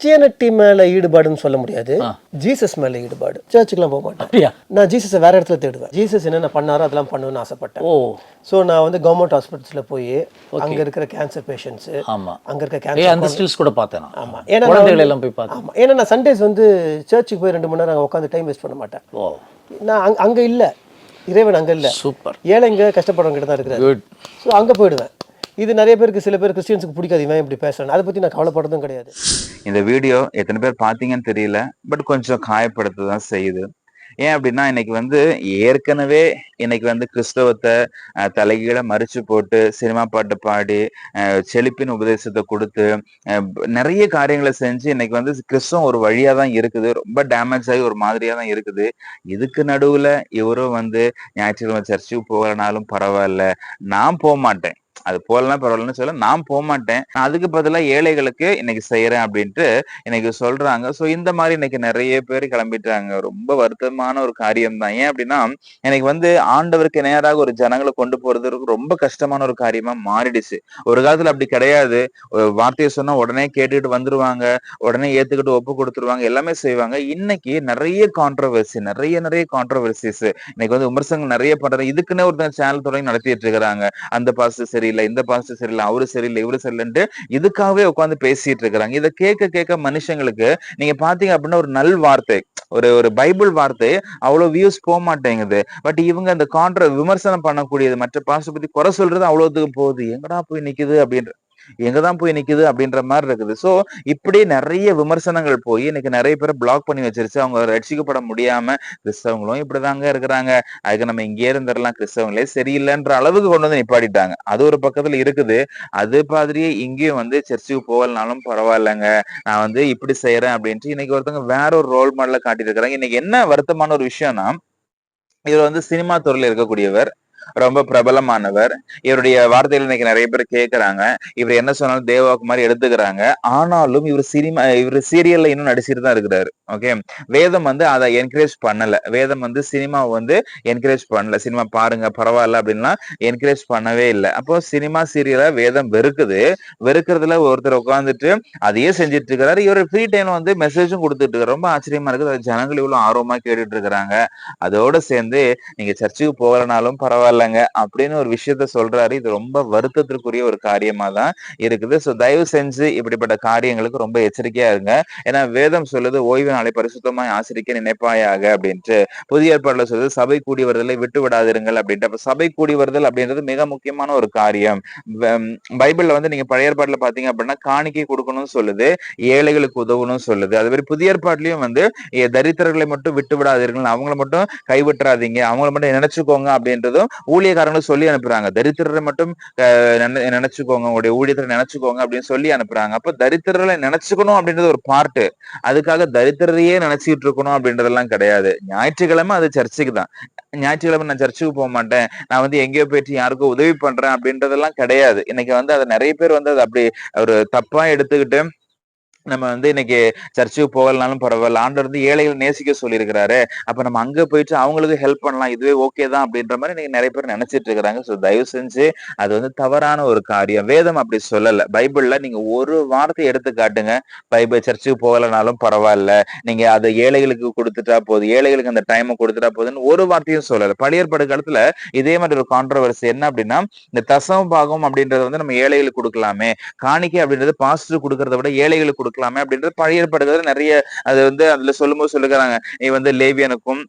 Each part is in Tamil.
கிறிஸ்டியானிட்டி மேல ஈடுபாடுன்னு சொல்ல முடியாது. ஜீசஸ் மேல ஈடுபாடு. சர்ச்சுக்குலாம் போக மாட்டேன். நான் ஜீசஸை வேற இடத்துல தேடுவேன். ஜீசஸ் என்னென்ன பண்ணாரோ அதெல்லாம் பண்ணணும்னு ஆசைப்பட்டேன். ஓ. ஸோ நான் வந்து கவர்மெண்ட் ஹாஸ்பிட்டல்ஸ்ல போய் அங்க இருக்கிற கேன்சர் பேஷண்ட்ஸ் ஆமா. அங்க இருக்க ஏ கேன்சர் அந்த ஸ்டில்ஸ் கூட பார்த்தேன். ஆமா. ஏன்னா எல்லாம் போய் பார்த்தேன். ஆமா. ஏன்னா நான் சண்டேஸ் வந்து சர்ச்சுக்கு போய் ரெண்டு மணி நேரம் அங்க உட்காந்து டைம் வேஸ்ட் பண்ண மாட்டேன். ஓ. நான் அங்க அங்க இல்ல. இறைவன் அங்க இல்ல. சூப்பர். ஏழைங்க கஷ்டப்படுறவங்க கிட்ட தான் இருக்கிறாரு. குட் ஸோ அங்க போயிடுவேன். இது நிறைய பேருக்கு சில பேர் கிறிஸ்டியன்ஸுக்கு பிடிக்காது. இவன் இப்படி பேசுறேன் அதை பத்தி நான் கவலைப்படுறதும் கிடையாது. இந்த வீடியோ எத்தனை பேர் பார்த்தீங்கன்னு தெரியல பட் கொஞ்சம் காயப்படுத்த தான் செய்யுது. ஏன் அப்படின்னா இன்னைக்கு வந்து ஏற்கனவே இன்னைக்கு வந்து கிறிஸ்தவத்தை தலைகீழ மறிச்சு போட்டு சினிமா பாட்டு பாடி செழிப்பின் உபதேசத்தை கொடுத்து நிறைய காரியங்களை செஞ்சு இன்னைக்கு வந்து கிறிஸ்தவம் ஒரு வழியா தான் இருக்குது. ரொம்ப டேமேஜ் ஆகி ஒரு மாதிரியா தான் இருக்குது. இதுக்கு நடுவுல இவரும் வந்து ஞாயிற்றுக்கிழமை சர்ச்சுக்கு போகலனாலும் பரவாயில்ல. நான் போக மாட்டேன். அது போகலன்னா பரவாயில்லன்னு சொல்ல நான் போக மாட்டேன் நான் அதுக்கு பதிலா ஏழைகளுக்கு இன்னைக்கு செய்யறேன் அப்படின்ட்டு இன்னைக்கு சொல்றாங்க. சோ இந்த மாதிரி இன்னைக்கு நிறைய பேர் கிளம்பிட்டாங்க. ரொம்ப வருத்தமான ஒரு காரியம் தான் ஏன் அப்படின்னா எனக்கு வந்து ஆண்டவருக்கு நேராக ஒரு ஜனங்களை கொண்டு போறதுக்கு ரொம்ப கஷ்டமான ஒரு காரியமா மாறிடுச்சு. ஒரு காலத்துல அப்படி கிடையாது. வார்த்தையை சொன்னா உடனே கேட்டுட்டு வந்துருவாங்க. உடனே ஏத்துக்கிட்டு ஒப்பு கொடுத்துருவாங்க. எல்லாமே செய்வாங்க. இன்னைக்கு நிறைய கான்ட்ரவர்சி நிறைய நிறைய கான்ட்ரவர்சிஸ் இன்னைக்கு வந்து விமர்சனங்கள் நிறைய பண்றாங்க. இதுக்குன்னே ஒரு சேனல் தொடங்கி நடத்திட்டு இருக்கிறாங்க. அந்த பாஸ்டர் சரியில்லை இந்த பாஸ்டர் சரியில்லை அவரு சரியில்லை இவரு சரியில்லைன்ட்டு இதுக்காகவே உட்காந்து பேசிட்டு இருக்கிறாங்க. இதை கேட்க கேட்க மனுஷங்களுக்கு நீங்க பாத்தீங்க அப்படின்னா ஒரு நல் வார்த்தை ஒரு ஒரு பைபிள் வார்த்தை அவ்வளவு வியூஸ் போக மாட்டேங்குது. பட் இவங்க அந்த கான்ட்ர விமர்சனம் பண்ணக்கூடியது மற்ற பாஸ்டர் பத்தி குறை சொல்றது அவ்வளவுக்கு போகுது. எங்கடா போய் நிக்குது அப்படின்ற எங்கதான் போய் நிக்குது அப்படின்ற மாதிரி இருக்குது. சோ இப்படி நிறைய விமர்சனங்கள் போய் இன்னைக்கு நிறைய பேரை பிளாக் பண்ணி வச்சிருச்சு. அவங்க ரட்சிக்கப்பட முடியாம கிறிஸ்தவங்களும் இப்படிதாங்க இருக்கிறாங்க. அதுக்கு நம்ம இங்கே இருந்துடலாம். கிறிஸ்தவங்களே சரியில்லைன்ற அளவுக்கு கொண்டு வந்து நிப்பாட்டிட்டாங்க. அது ஒரு பக்கத்துல இருக்குது. அது மாதிரியே இங்கேயும் வந்து சர்ச்சுக்கு போகலனாலும் பரவாயில்லைங்க. நான் வந்து இப்படி செய்யறேன் அப்படின்ட்டு இன்னைக்கு ஒருத்தவங்க வேற ஒரு ரோல் மாடல காட்டிட்டு இருக்கிறாங்க. இன்னைக்கு என்ன வருத்தமான ஒரு விஷயம்னா இவர் வந்து சினிமா துறையில இருக்கக்கூடியவர். ரொம்ப பிரபலமானவர். இவருடைய வார்த்தைகள் இன்னைக்கு நிறைய பேர் கேட்கறாங்க இவர் என்ன சொன்னாலும் தேவாக்கு மாதிரி எடுத்துக்கிறாங்க. ஆனாலும் இவர் சினிமா இவர் சீரியல்ல இன்னும் நடிச்சிட்டு தான் இருக்கிறாரு. ஓகே வேதம் வந்து அதை என்கரேஜ் பண்ணல. வேதம் வந்து சினிமாவை வந்து என்கரேஜ் பண்ணல. சினிமா பாருங்க பரவாயில்ல அப்படின்லாம் என்கரேஜ் பண்ணவே இல்லை. அப்போ சினிமா சீரியலை வேதம் வெறுக்குது. வெறுக்கிறதுல ஒருத்தர் உட்காந்துட்டு அதையே செஞ்சுட்டு இருக்கிறாரு இவர் ஃப்ரீ டைம் வந்து மெசேஜும் கொடுத்துட்டு இருக்காரு ரொம்ப ஆச்சரியமா இருக்குது. அது ஜனங்கள் இவ்வளவு ஆர்வமா கேட்டுட்டு இருக்கிறாங்க அதோட சேர்ந்து நீங்க சர்ச்சுக்கு போகலனாலும் பரவாயில்லைங்க அப்படின்னு ஒரு விஷயத்த சொல்றாரு. இது ரொம்ப வருத்தத்திற்குரிய ஒரு காரியமா தான் இருக்குது. சோ தயவு செஞ்சு இப்படிப்பட்ட காரியங்களுக்கு ரொம்ப எச்சரிக்கையா இருங்க. ஏன்னா வேதம் சொல்லுது ஓய்வு நாளை பரிசுத்தமாய் ஆசிரிக்க நினைப்பாயாக அப்படின்ட்டு புதிய ஏற்பாடுல சொல்றது சபை கூடி வருதலை விட்டு விடாதிருங்கள் அப்படின்ட்டு. சபை கூடி வருதல் அப்படின்றது மிக முக்கியமான ஒரு காரியம். பைபிள்ல வந்து நீங்க பழைய ஏற்பாடுல பாத்தீங்க அப்படின்னா காணிக்கை கொடுக்கணும்னு சொல்லுது ஏழைகளுக்கு உதவணும்னு சொல்லுது. அது மாதிரி புதிய ஏற்பாட்லயும் வந்து தரித்திரர்களை மட்டும் விட்டு விடாதீர்கள் அவங்கள மட்டும் கைவிட்டுறாதீங்க அவங்கள மட்டும் நினைச்சுக்கோங்க அப்படின்றதும் ஊழியக்காரங்களும் சொல்லி அனுப்புறாங்க. தரித்திரரை மட்டும் நினைச்சுக்கோங்க உங்களுடைய ஊழியத்தை நினைச்சுக்கோங்க அப்படின்னு சொல்லி அனுப்புறாங்க. அப்ப தரித்திரர்களை நினைச்சுக்கணும் அப்படின்றது ஒரு பார்ட்டு அதுக்காக தரித்திர தரித்திரரையே நினைச்சிட்டு இருக்கணும் அப்படின்றதெல்லாம் கிடையாது. ஞாயிற்றுக்கிழமை அது சர்ச்சுக்கு தான். ஞாயிற்றுக்கிழமை நான் சர்ச்சுக்கு போக மாட்டேன். நான் வந்து எங்கேயோ போயிட்டு யாருக்கோ உதவி பண்றேன் அப்படின்றதெல்லாம் கிடையாது. இன்னைக்கு வந்து அதை நிறைய பேர் வந்து அதை அப்படி ஒரு தப்பா எடுத்துக்கிட்டு நம்ம வந்து இன்னைக்கு சர்ச்சுக்கு போகலனாலும் பரவாயில்ல. ஆண்டவர் வந்து ஏழைகளை நேசிக்க சொல்லியிருக்கிறாரு. அப்ப நம்ம அங்க போயிட்டு அவங்களுக்கு ஹெல்ப் பண்ணலாம். இதுவே ஓகே தான் அப்படின்ற மாதிரி இன்னைக்கு நிறைய பேர் நினைச்சிட்டு இருக்கிறாங்க. ஸோ தயவு செஞ்சு அது வந்து தவறான ஒரு காரியம். வேதம் அப்படி சொல்லல. பைபிள்ல நீங்க ஒரு வார்த்தை எடுத்து காட்டுங்க. பைபிள் சர்ச்சுக்கு போகலனாலும் பரவாயில்ல. நீங்க அதை ஏழைகளுக்கு கொடுத்துட்டா போதும். ஏழைகளுக்கு அந்த டைமை கொடுத்துட்டா போதுன்னு ஒரு வார்த்தையும் சொல்லல. பழையற்படு காலத்துல இதே மாதிரி ஒரு கான்ட்ரவர்சி என்ன அப்படின்னா இந்த தசம பாகம் அப்படின்றத வந்து நம்ம ஏழைகளுக்கு கொடுக்கலாமே. காணிக்கை அப்படின்றது பாசிட்டிவ் கொடுக்கறத விட ஏழைகளுக்கு இருக்கலாமே அப்படின்றது பழைய ஏற்பாடுகள் நிறைய அது வந்து அதுல சொல்லும்போது சொல்லுகிறாங்க நீ வந்து லேவியனுக்கும்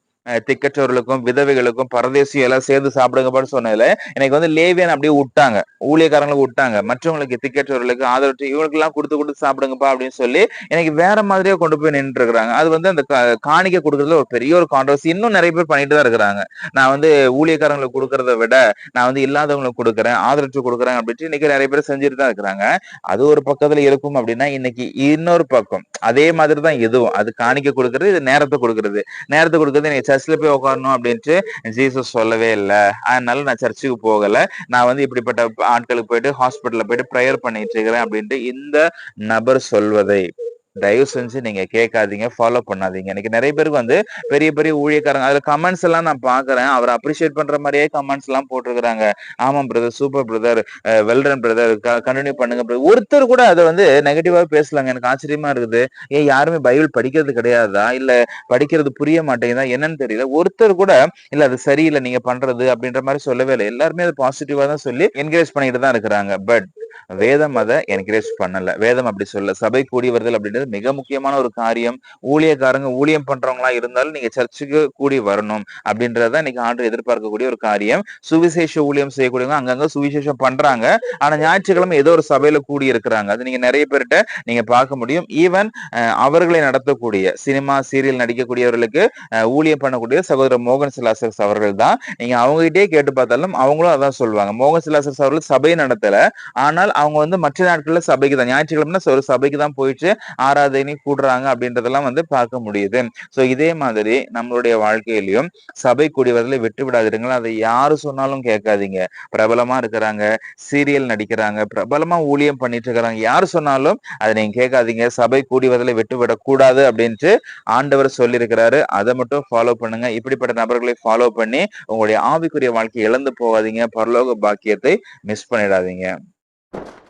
திக்கற்றவர்களுக்கும் விதவைகளுக்கும் பரதேசியும் எல்லாம் சேர்ந்து சாப்பிடுங்கப்பான்னு சொன்னதுல எனக்கு வந்து லேவியன் அப்படியே விட்டாங்க. ஊழியக்காரங்களுக்கு விட்டாங்க. மற்றவங்களுக்கு திக்கற்றவர்களுக்கு ஆதரவு இவங்களுக்கு எல்லாம் கொடுத்து கொடுத்து சாப்பிடுங்கப்பா அப்படின்னு சொல்லி எனக்கு வேற மாதிரியே கொண்டு போய் நின்று இருக்கிறாங்க அது வந்து அந்த கா- காணிக்கை கொடுக்கறதுல ஒரு பெரிய ஒரு கான்ட்ரவர்சி இன்னும் நிறைய பேர் பண்ணிட்டு தான் இருக்கிறாங்க. நான் வந்து ஊழியக்காரங்களுக்கு கொடுக்கறத விட நான் வந்து இல்லாதவங்களுக்கு கொடுக்குறேன் ஆதரவு கொடுக்குறேன் அப்படின்ட்டு இன்னைக்கு நிறைய பேர் செஞ்சுட்டு தான் இருக்கிறாங்க. அது ஒரு பக்கத்துல இருக்கும் அப்படின்னா இன்னைக்கு இன்னொரு பக்கம். அதே மாதிரி தான் எதுவும் அது காணிக்க கொடுக்கறது இது நேரத்தை கொடுக்கறது. நேரத்தை கொடுக்கறது சர்ச்சில் போய் உட்காரணும் அப்படின்ட்டு ஜீசஸ் சொல்லவே இல்லை. அதனால நான் சர்ச்சுக்கு போகல. நான் வந்து இப்படிப்பட்ட ஆட்களுக்கு போயிட்டு ஹாஸ்பிட்டல்ல போயிட்டு ப்ரேயர் பண்ணிட்டு இருக்கிறேன் அப்படின்ட்டு இந்த நபர் சொல்வதை. தயவு செஞ்சு நீங்க கேட்காதீங்க. ஃபாலோ பண்ணாதீங்க. இன்னைக்கு நிறைய பேருக்கு வந்து பெரிய பெரிய ஊழியக்காரங்க அதுல கமெண்ட்ஸ் எல்லாம் நான் பாக்குறேன் அவர் அப்ரிஷியேட் பண்ற மாதிரியே கமெண்ட்ஸ் எல்லாம் போட்டிருக்காங்க ஆமா brother super brother well done brother continue பண்ணுங்க பிரதர் ஒருத்தர் கூட அதை வந்து நெகட்டிவா பேசலாங்க. எனக்கு ஆச்சரியமா இருக்குது. ஏன் யாருமே பைபிள் படிக்கிறது கிடையாதா? இல்ல படிக்கிறது புரிய மாட்டேங்குதா? என்னன்னு தெரியல. ஒருத்தர் கூட இல்ல அது சரியில்லை. நீங்க பண்றது அப்படின்ற மாதிரி சொல்லவே இல்லை. எல்லாருமே அது பாசிட்டிவா தான் சொல்லி என்கரேஜ் பண்ணிட்டு தான் இருக்கிறாங்க. பட் வேதம் அதை என்கரேஜ் பண்ணல. வேதம் அப்படி சொல்ல சபை கூடி வருதல் அப்படின்றது மிக முக்கியமான ஒரு காரியம். ஊழியக்காரங்க ஊழியம் பண்றவங்களா இருந்தாலும் நீங்க சர்ச்சுக்கு கூடி வரணும் அப்படின்றத இன்னைக்கு ஆண்டு எதிர்பார்க்கக்கூடிய ஒரு காரியம். சுவிசேஷ ஊழியம் செய்யக்கூடியவங்க அங்கங்க சுவிசேஷம் பண்றாங்க. ஆனா ஞாயிற்றுக்கிழமை ஏதோ ஒரு சபையில கூடி இருக்கிறாங்க. அது நீங்க நிறைய பேர்கிட்ட நீங்க பார்க்க முடியும். ஈவன் அவர்களை நடத்தக்கூடிய சினிமா சீரியல் நடிக்கக்கூடியவர்களுக்கு ஊழியம் பண்ணக்கூடிய சகோதரர் மோகன் சிலாசர்ஸ் அவர்கள் தான். நீங்க அவங்ககிட்டயே கேட்டு பார்த்தாலும் அவங்களும் அதான் சொல்லுவாங்க. மோகன் சிலாசர்ஸ் அவர்கள் சபையை நடத்தல. ஆனால் அவங்க வந்து மற்ற நாட்கள்ல சபைக்கு தான் ஞாயிற்றுக்கிழமை ஒரு சபைக்கு தான் போயிட்டு ஆராதனை கூடுறாங்க அப்படின்றதெல்லாம் வந்து பார்க்க முடியுது. சோ இதே மாதிரி நம்மளுடைய வாழ்க்கையிலையும் சபை கூடியவர்களை விட்டு விடாதிருங்கள். அதை யாரு சொன்னாலும் கேட்காதீங்க. பிரபலமா இருக்கிறாங்க சீரியல் நடிக்கிறாங்க பிரபலமா ஊழியம் பண்ணிட்டு இருக்கிறாங்க. யார் சொன்னாலும் அதை நீங்க கேட்காதீங்க. சபை கூடியவர்களை விட்டு விடக்கூடாது அப்படின்ட்டு ஆண்டவர் சொல்லியிருக்கிறாரு. அதை மட்டும் ஃபாலோ பண்ணுங்க. இப்படிப்பட்ட நபர்களை ஃபாலோ பண்ணி உங்களுடைய ஆவிக்குரிய வாழ்க்கையை இழந்து போகாதீங்க. பரலோக பாக்கியத்தை மிஸ் பண்ணிடாதீங்க. you